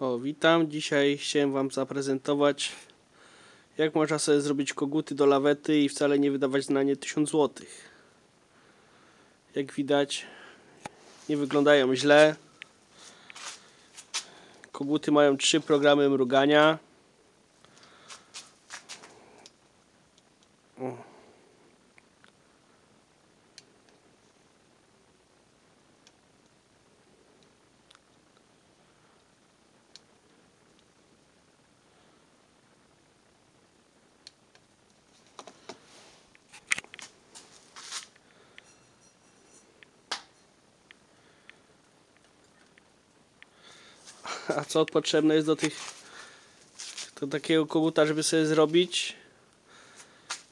O, witam. Dzisiaj chciałem Wam zaprezentować, jak można sobie zrobić koguty do lawety i wcale nie wydawać na nie 1000 zł. Jak widać, nie wyglądają źle. Koguty mają trzy programy mrugania. O. A co potrzebne jest do tych do takiego koguta, żeby sobie zrobić?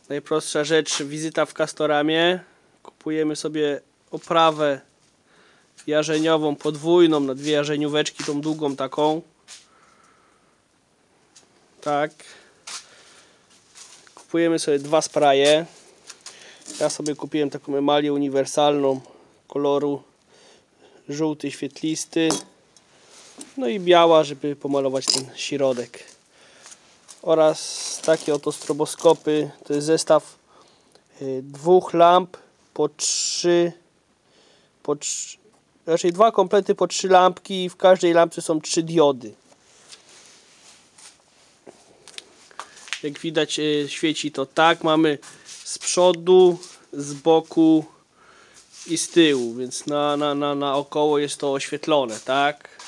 Najprostsza rzecz, wizyta w Castoramie. Kupujemy sobie oprawę jarzeniową, podwójną, na dwie jarzenióweczki, tą długą taką. Tak. Kupujemy sobie dwa spraye. Ja sobie kupiłem taką emalię uniwersalną koloru żółty, świetlisty. No i biała, żeby pomalować ten środek. Oraz takie oto stroboskopy. To jest zestaw y, dwóch lamp po trzy, po trzy, raczej dwa komplety po trzy lampki i w każdej lampce są trzy diody. Jak widać y, świeci to tak. Mamy z przodu, z boku i z tyłu, więc na, na, na, na około jest to oświetlone, tak?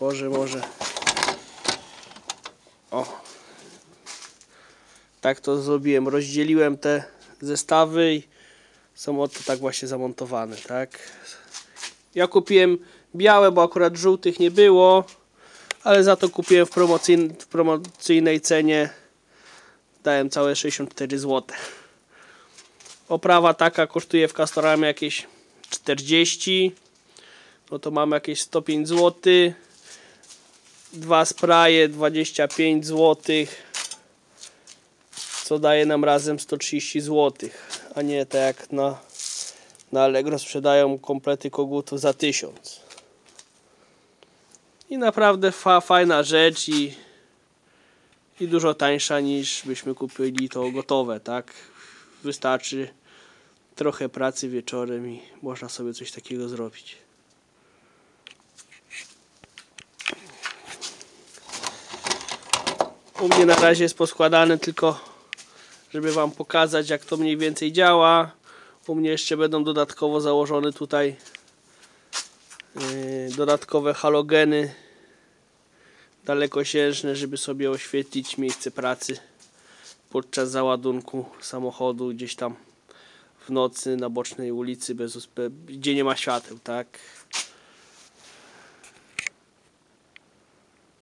Otworzę może. O. Tak to zrobiłem. Rozdzieliłem te zestawy i są oto tak właśnie zamontowane, tak? Ja kupiłem białe, bo akurat żółtych nie było, ale za to kupiłem w, w promocyjnej cenie. Dałem całe 64 zł. Oprawa taka kosztuje w Castoramie jakieś 40 no to mamy jakieś 105 zł dwa spraye 25 zł co daje nam razem 130 zł a nie tak jak na, na Allegro sprzedają komplety kogutów za 1000 i naprawdę fa, fajna rzecz i, i dużo tańsza niż byśmy kupili to gotowe tak? Wystarczy trochę pracy wieczorem i można sobie coś takiego zrobić U mnie na razie jest poskładane tylko, żeby Wam pokazać jak to mniej więcej działa. U mnie jeszcze będą dodatkowo założone tutaj yy, dodatkowe halogeny dalekosiężne, żeby sobie oświetlić miejsce pracy podczas załadunku samochodu gdzieś tam w nocy na bocznej ulicy, bez, gdzie nie ma świateł, tak?